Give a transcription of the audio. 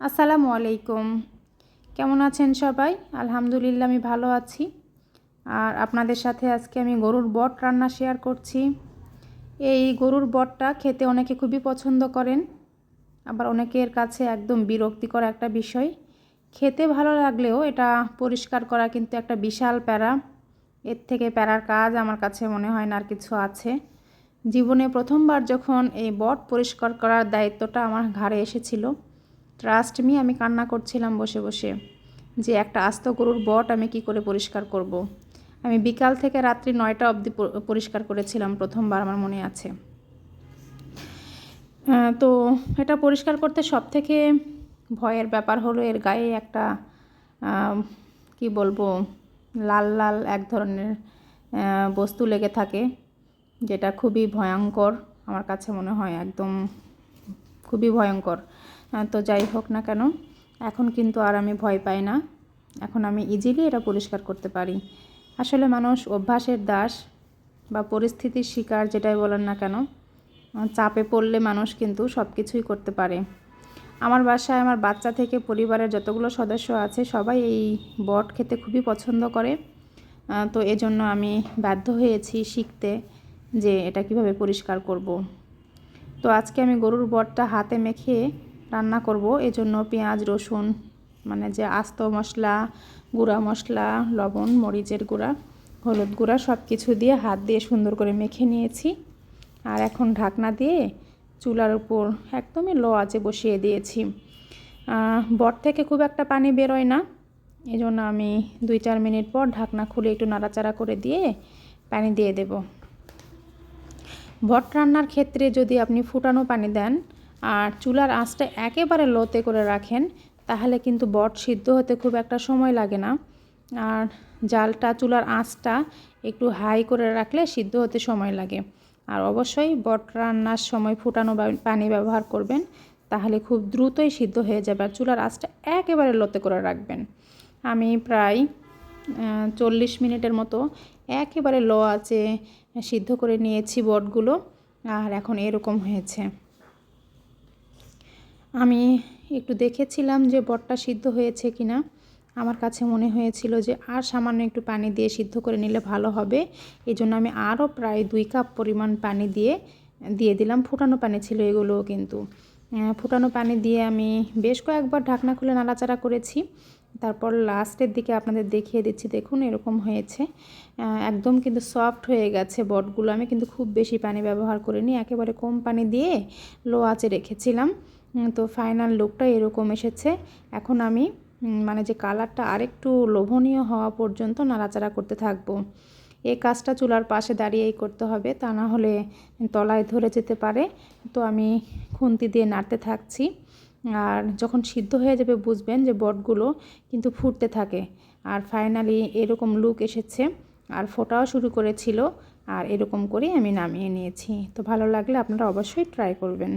আসসালামু আলাইকুম। কেমন আছেন সবাই? আলহামদুলিল্লাহ, আমি ভালো আছি। আর আপনাদের সাথে আজকে আমি গরুর বট রান্না শেয়ার করছি। এই গরুর বটটা খেতে অনেকে খুবই পছন্দ করেন, আবার অনেকের কাছে একদম বিরক্তিকর একটা বিষয়। খেতে ভালো লাগলেও এটা পরিষ্কার করা কিন্তু একটা বিশাল প্যারা। এর থেকে প্যারার কাজ আমার কাছে মনে হয় না আর কিছু আছে। জীবনে প্রথমবার যখন এই বট পরিষ্কার করার দায়িত্বটা আমার ঘাড়ে এসেছিল ট্রাস্ট মি আমি কান্না করছিলাম বসে বসে যে একটা আস্ত গরুর বট আমি কি করে পরিষ্কার করব। আমি বিকাল থেকে রাত্রি নয়টা অবধি পরিষ্কার করেছিলাম প্রথমবার আমার মনে আছে তো এটা পরিষ্কার করতে সব থেকে ভয়ের ব্যাপার হলো এর গায়ে একটা কি বলব, লাল লাল এক ধরনের বস্তু লেগে থাকে, যেটা খুবই ভয়ঙ্কর, আমার কাছে মনে হয় একদম খুবই ভয়ঙ্কর তো যাই হোক না কেন, এখন কিন্তু আর আমি ভয় পাই না। এখন আমি ইজিলি এটা পরিষ্কার করতে পারি। আসলে মানুষ অভ্যাসের দাস বা পরিস্থিতির শিকার যেটাই বলেন না কেন চাপে পড়লে মানুষ কিন্তু সব কিছুই করতে পারে। আমার বাসায় আমার বাচ্চা থেকে পরিবারের যতগুলো সদস্য আছে, সবাই এই বট খেতে খুবই পছন্দ করে। তো এজন্য আমি বাধ্য হয়েছি শিখতে যে এটা কীভাবে পরিষ্কার করব। তো আজকে আমি গরুর বটটা হাতে মেখে রান্না করব। এজন্য পেঁয়াজ, রসুন মানে যে আস্ত মশলা, গুঁড়া মশলা, লবণ, মরিচের গুঁড়া, হলুদ গুঁড়া সব কিছু দিয়ে হাত দিয়ে সুন্দর করে মেখে নিয়েছি। আর এখন ঢাকনা দিয়ে চুলার উপর একদমই লো আছে বসিয়ে দিয়েছি। বট থেকে খুব একটা পানি বেরোয় না। এই জন্য আমি দুই চার মিনিট পর ঢাকনা খুলে একটু নাড়াচাড়া করে দিয়ে পানি দিয়ে দেব। বট রান্নার ক্ষেত্রে যদি আপনি ফুটানো পানি দেন আর চুলার আঁচটা একেবারে লোতে করে রাখেন, তাহলে কিন্তু বট সিদ্ধ হতে খুব একটা সময় লাগে না। আর জালটা, চুলার আঁচটা একটু হাই করে রাখলে সিদ্ধ হতে সময় লাগে। আর অবশ্যই বট রান্নার সময় ফুটানো পানি ব্যবহার করবেন, তাহলে খুব দ্রুতই সিদ্ধ হয়ে যাবে। আর চুলার আঁচটা একেবারে লোতে করে রাখবেন। আমি প্রায় চল্লিশ মিনিটের মতো একেবারে লো আছে সিদ্ধ করে নিয়েছি বটগুলো, আর এখন এরকম হয়েছে। আমি একটু দেখেছিলাম যে বটটা সিদ্ধ হয়েছে কি না আমার কাছে মনে হয়েছিল যে আর সামান্য একটু পানি দিয়ে সিদ্ধ করে নিলে ভালো হবে। এই জন্য আমি আরও প্রায় দুই কাপ পরিমাণ পানি দিয়ে দিয়ে দিলাম। ফুটানো পানি ছিল এগুলোও কিন্তু। ফুটানো পানি দিয়ে আমি বেশ কয়েকবার ঢাকনা খুলে নাড়াচাড়া করেছি। তারপর লাস্টের দিকে আপনাদের দেখিয়ে দিচ্ছি। দেখুন, এরকম হয়েছে। একদম কিন্তু সফট হয়ে গেছে বটগুলো। আমি কিন্তু খুব বেশি পানি ব্যবহার করিনি। একেবারে কম পানি দিয়ে লো আঁচে রেখেছিলাম। তো ফাইনাল লুকটা এরকম এসেছে। এখন আমি মানে যে কালারটা আরেকটু লোভনীয় হওয়া পর্যন্ত নাড়াচাড়া করতে থাকব। এই কাজটা চুলার পাশে দাঁড়িয়েই করতে হবে, তা না হলে তলায় ধরে যেতে পারে। তো আমি খুন্তি দিয়ে নাড়তে থাকছি। আর যখন সিদ্ধ হয়ে যাবে বুঝবেন যে বটগুলো কিন্তু ফুটতে থাকে। আর ফাইনালি এরকম লুক এসেছে। আর ফোটাও শুরু করেছিল। আর এরকম করেই আমি নামিয়ে নিয়েছি। তো ভালো লাগলে আপনারা অবশ্যই ট্রাই করবেন।